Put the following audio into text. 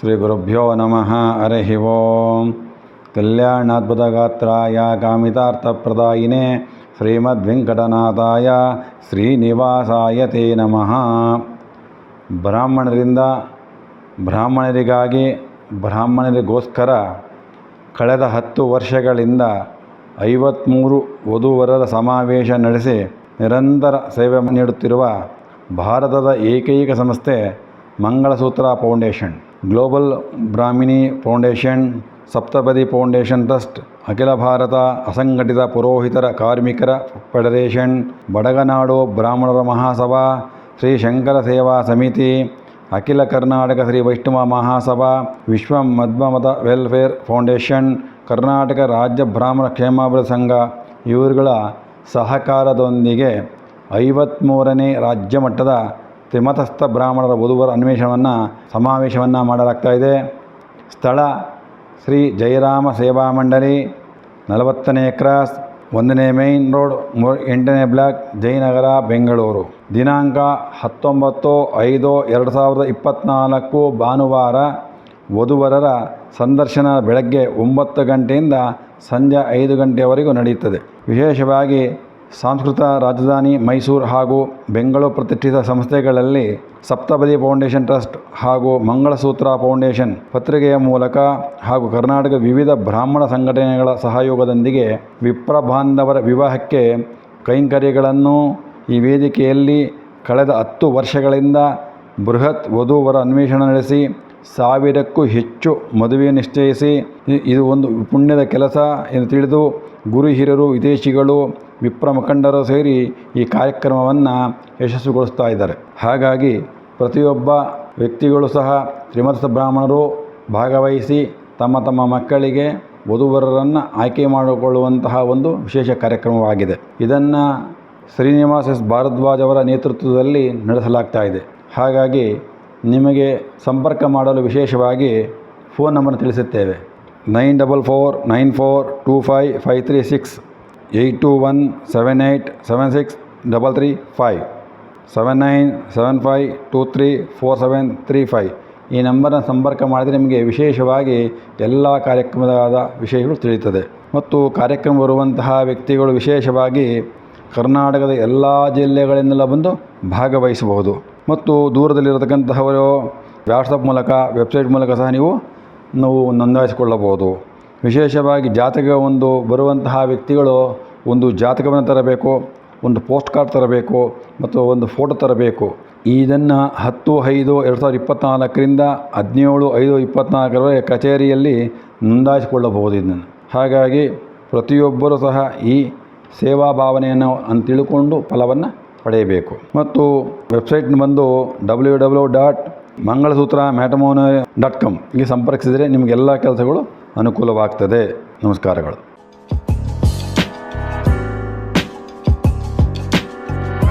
ಶ್ರೀಗುರುಭ್ಯೋ ನಮಃ ಹರಿಃ ಓಂ. ಕಲ್ಯಾಣಾದ್ಭುತಗಾತ್ರಾಯ ಕಾಮಿತಾರ್ಥಪ್ರದಾಯಿನೇ ಶ್ರೀಮದ್ವೆಂಕಟನಾಥಾಯ ಶ್ರೀನಿವಾಸಾಯ ತೇ ನಮಃ. ಬ್ರಾಹ್ಮಣರಿಂದ ಬ್ರಾಹ್ಮಣರಿಗಾಗಿ ಬ್ರಾಹ್ಮಣರಿಗೋಸ್ಕರ ಕಳೆದ ಹತ್ತು ವರ್ಷಗಳಿಂದ ಐವತ್ತ್ಮೂರು ವಧುವರರ ಸಮಾವೇಶ ನಡೆಸಿ ನಿರಂತರ ಸೇವೆ ನೀಡುತ್ತಿರುವ ಭಾರತದ ಏಕೈಕ ಸಂಸ್ಥೆ Mangalasutra foundation. Global Brahmini foundation, Saptapadi foundation trust, ಅಖಿಲ ಭಾರತ ಅಸಂಘಟಿತ ಪುರೋಹಿತರ ಕಾರ್ಮಿಕರ ಫೆಡರೇಷನ್ ಬಡಗನಾಡು ಬ್ರಾಹ್ಮಣರ ಮಹಾಸಭಾ, ಶ್ರೀ ಶಂಕರ ಸೇವಾ ಸಮಿತಿ, ಅಖಿಲ ಕರ್ನಾಟಕ ಶ್ರೀ ವೈಷ್ಣವ ಮಹಾಸಭಾ, ವಿಶ್ವ ಮಧ್ವಮತ ವೆಲ್ಫೇರ್ ಫೌಂಡೇಶನ್, ಕರ್ನಾಟಕ ರಾಜ್ಯ ಬ್ರಾಹ್ಮಣ ಕ್ಷೇಮಾಭಿವೃದ್ಧಿ ಸಂಘ ಇವರುಗಳ ಸಹಕಾರದೊಂದಿಗೆ ಐವತ್ತ್ಮೂರನೇ ರಾಜ್ಯ ಮಟ್ಟದ ತ್ರಿಮತಸ್ಥ ಬ್ರಾಹ್ಮಣರ ವಧುವರ ಅನ್ವೇಷಣವನ್ನು, ಸಮಾವೇಶವನ್ನು ಮಾಡಲಾಗ್ತಾ ಇದೆ. ಸ್ಥಳ, ಶ್ರೀ ಜಯರಾಮ ಸೇವಾ ಮಂಡಳಿ, ನಲವತ್ತನೇ ಕ್ರಾಸ್ ಒಂದನೇ ಮೇನ್ ರೋಡ್, ಮೂರು, ಎಂಟನೇ ಬ್ಲಾಕ್, ಜಯನಗರ, ಬೆಂಗಳೂರು. ದಿನಾಂಕ ಹತ್ತೊಂಬತ್ತು ಐದು ಎರಡು ಸಾವಿರದ ಇಪ್ಪತ್ತ್ನಾಲ್ಕು ಭಾನುವಾರ, ವಧುವರರ ಸಂದರ್ಶನ ಬೆಳಗ್ಗೆ ಒಂಬತ್ತು ಗಂಟೆಯಿಂದ ಸಂಜೆ ಐದು ಗಂಟೆಯವರೆಗೂ ನಡೆಯುತ್ತದೆ. ವಿಶೇಷವಾಗಿ ಸಾಂಸ್ಕೃತ ರಾಜಧಾನಿ ಮೈಸೂರು ಹಾಗೂ ಬೆಂಗಳೂರು ಪ್ರತಿಷ್ಠಿತ ಸಂಸ್ಥೆಗಳಲ್ಲಿ ಸಪ್ತಪದಿ ಫೌಂಡೇಶನ್ ಟ್ರಸ್ಟ್ ಹಾಗೂ ಮಂಗಳಸೂತ್ರ ಫೌಂಡೇಶನ್ ಪತ್ರಿಕೆಯ ಮೂಲಕ ಹಾಗೂ ಕರ್ನಾಟಕ ವಿವಿಧ ಬ್ರಾಹ್ಮಣ ಸಂಘಟನೆಗಳ ಸಹಯೋಗದೊಂದಿಗೆ ವಿಪ್ರ ಬಾಂಧವರ ವಿವಾಹಕ್ಕೆ ಕೈಂಕರ್ಯಗಳನ್ನು ಈ ವೇದಿಕೆಯಲ್ಲಿ ಕಳೆದ ಹತ್ತು ವರ್ಷಗಳಿಂದ ಬೃಹತ್ ವಧುವರ ಅನ್ವೇಷಣೆ ನಡೆಸಿ ಸಾವಿರಕ್ಕೂ ಹೆಚ್ಚು ಮದುವೆ ನಿಶ್ಚಯಿಸಿ, ಇದು ಒಂದು ಪುಣ್ಯದ ಕೆಲಸ ಎಂದು ತಿಳಿದು ಗುರು ಹಿರಿಯರು, ವಿದೇಶಿಗಳು ವಿಪ್ರ ಮುಖಂಡರು ಸೇರಿ ಈ ಕಾರ್ಯಕ್ರಮವನ್ನು ಯಶಸ್ವಿಗೊಳಿಸ್ತಾ ಇದ್ದಾರೆ. ಹಾಗಾಗಿ ಪ್ರತಿಯೊಬ್ಬ ವ್ಯಕ್ತಿಗಳು ಸಹ ಶ್ರೀಮಂತ ಬ್ರಾಹ್ಮಣರು ಭಾಗವಹಿಸಿ ತಮ್ಮ ತಮ್ಮ ಮಕ್ಕಳಿಗೆ ವಧುವರರನ್ನು ಆಯ್ಕೆ ಮಾಡಿಕೊಳ್ಳುವಂತಹ ಒಂದು ವಿಶೇಷ ಕಾರ್ಯಕ್ರಮವಾಗಿದೆ. ಇದನ್ನು ಶ್ರೀನಿವಾಸ್ ಎಸ್. ಭಾರದ್ವಾಜ್ ಅವರ ನೇತೃತ್ವದಲ್ಲಿ ನಡೆಸಲಾಗ್ತಾ ಇದೆ. ಹಾಗಾಗಿ ನಿಮಗೆ ಸಂಪರ್ಕ ಮಾಡಲು ವಿಶೇಷವಾಗಿ ಫೋನ್ ನಂಬರ್ ತಿಳಿಸುತ್ತೇವೆ. Nine double four nine four two five five three six eight two one seven eight seven six double three five seven nine seven five two three four seven three five ಈ ನಂಬರನ್ನು ಸಂಪರ್ಕ ಮಾಡಿದರೆ ನಿಮಗೆ ವಿಶೇಷವಾಗಿ ಎಲ್ಲ ಕಾರ್ಯಕ್ರಮದ ವಿಷಯಗಳು ತಿಳಿಯುತ್ತದೆ. ಮತ್ತು ಕಾರ್ಯಕ್ರಮ ಬರುವಂತಹ ವ್ಯಕ್ತಿಗಳು ವಿಶೇಷವಾಗಿ ಕರ್ನಾಟಕದ ಎಲ್ಲ ಜಿಲ್ಲೆಗಳಿಂದೆಲ್ಲ ಬಂದು ಭಾಗವಹಿಸಬಹುದು. ಮತ್ತು ದೂರದಲ್ಲಿರತಕ್ಕಂತಹವರು ವ್ಯಾಟ್ಸಪ್ ಮೂಲಕ ವೆಬ್ಸೈಟ್ ಮೂಲಕ ಸಹ ನೀವು ನಾವು ನೋಂದಾಯಿಸಿಕೊಳ್ಳಬಹುದು. ವಿಶೇಷವಾಗಿ ಜಾತಕ ಒಂದು ಬರುವಂತಹ ವ್ಯಕ್ತಿಗಳು ಒಂದು ಜಾತಕವನ್ನು ತರಬೇಕು, ಒಂದು ಪೋಸ್ಟ್ ಕಾರ್ಡ್ ತರಬೇಕು ಮತ್ತು ಒಂದು ಫೋಟೋ ತರಬೇಕು. ಇದನ್ನು ಹತ್ತು, ಐದು, ಎರಡು ಸಾವಿರದ ಇಪ್ಪತ್ತ್ನಾಲ್ಕರಿಂದ ಹದಿನೇಳು, ಐದು ಇಪ್ಪತ್ತ್ನಾಲ್ಕರವರೆಗೆ ಕಚೇರಿಯಲ್ಲಿ ನೋಂದಾಯಿಸಿಕೊಳ್ಳಬಹುದು ಇದನ್ನು. ಹಾಗಾಗಿ ಪ್ರತಿಯೊಬ್ಬರೂ ಸಹ ಈ ಸೇವಾ ಭಾವನೆಯನ್ನು ಅಂತ ತಿಳ್ಕೊಂಡು ಫಲವನ್ನು ಪಡೆಯಬೇಕು. ಮತ್ತು ವೆಬ್ಸೈಟ್ ಬಂದು W W dot Mangalasutra matrimony dot ಕಾಮ್ಗೆ ಸಂಪರ್ಕಿಸಿದರೆ ನಿಮಗೆಲ್ಲ ಕೆಲಸಗಳು ಅನುಕೂಲವಾಗ್ತದೆ. ನಮಸ್ಕಾರಗಳು.